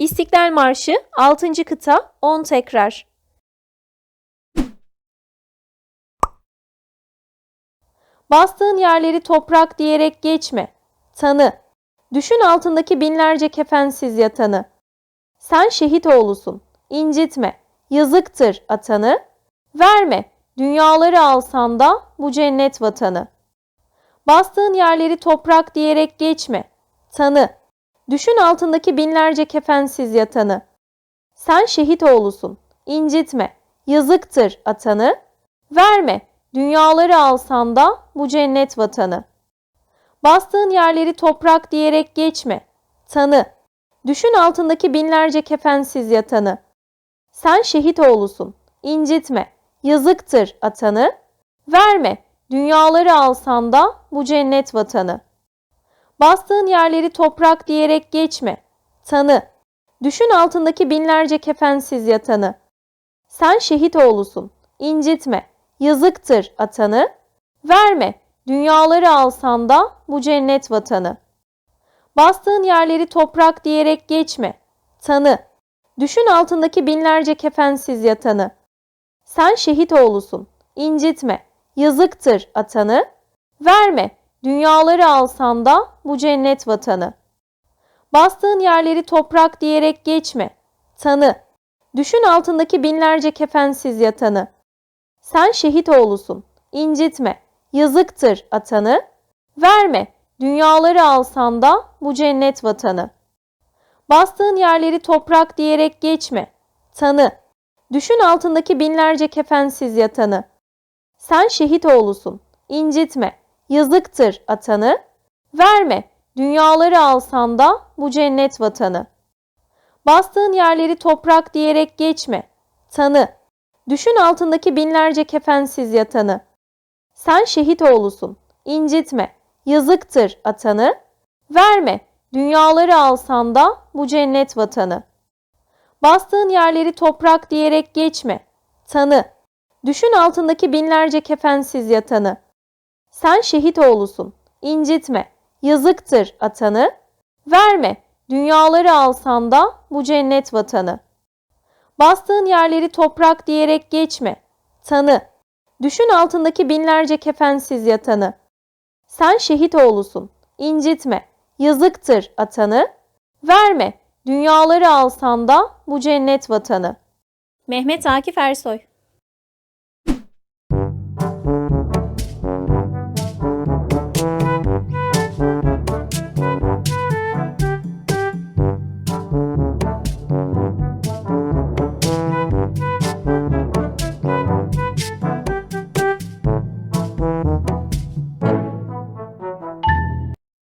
İstiklal Marşı 6. kıta 10 tekrar. Bastığın yerleri toprak diyerek geçme. Tanı. Düşün altındaki binlerce kefensiz yatanı. Sen şehit oğlusun. incitme. Yazıktır atanı. Verme. Dünyaları alsan da bu cennet vatanı. Bastığın yerleri toprak diyerek geçme. Tanı. Düşün altındaki binlerce kefensiz yatanı. Sen şehit oğlusun. incitme. Yazıktır atanı. Verme. Dünyaları alsan da bu cennet vatanı. Bastığın yerleri toprak diyerek geçme. Tanı. Düşün altındaki binlerce kefensiz yatanı. Sen şehit oğlusun. incitme. Yazıktır atanı. Verme. Dünyaları alsan da bu cennet vatanı. Bastığın yerleri toprak diyerek geçme. Tanı. Düşün altındaki binlerce kefensiz yatanı. Sen şehit oğlusun. incitme. Yazıktır atanı. Verme. Dünyaları alsan da bu cennet vatanı. Bastığın yerleri toprak diyerek geçme. Tanı. Düşün altındaki binlerce kefensiz yatanı. Sen şehit oğlusun. incitme. Yazıktır atanı. Verme. Dünyaları alsan da bu cennet vatanı. Bastığın yerleri toprak diyerek geçme. Tanı. Düşün altındaki binlerce kefensiz yatanı. Sen şehit oğlusun. incitme. Yazıktır atanı. Verme. Dünyaları alsan da bu cennet vatanı. Bastığın yerleri toprak diyerek geçme. Tanı. Düşün altındaki binlerce kefensiz yatanı. Sen şehit oğlusun. incitme. Yazıktır atanı. Verme. Dünyaları alsan da bu cennet vatanı. Bastığın yerleri toprak diyerek geçme. Tanı. Düşün altındaki binlerce kefensiz yatanı. Sen şehit oğlusun. incitme. Yazıktır atanı. Verme. Dünyaları alsan da bu cennet vatanı. Bastığın yerleri toprak diyerek geçme. Tanı. Düşün altındaki binlerce kefensiz yatanı. Sen şehit oğlusun. incitme. Yazıktır atanı. Verme. Dünyaları alsan da bu cennet vatanı. Bastığın yerleri toprak diyerek geçme. Tanı. Düşün altındaki binlerce kefensiz yatanı. Sen şehit oğlusun. incitme. Yazıktır atanı. Verme. Dünyaları alsan da bu cennet vatanı. Mehmet Akif Ersoy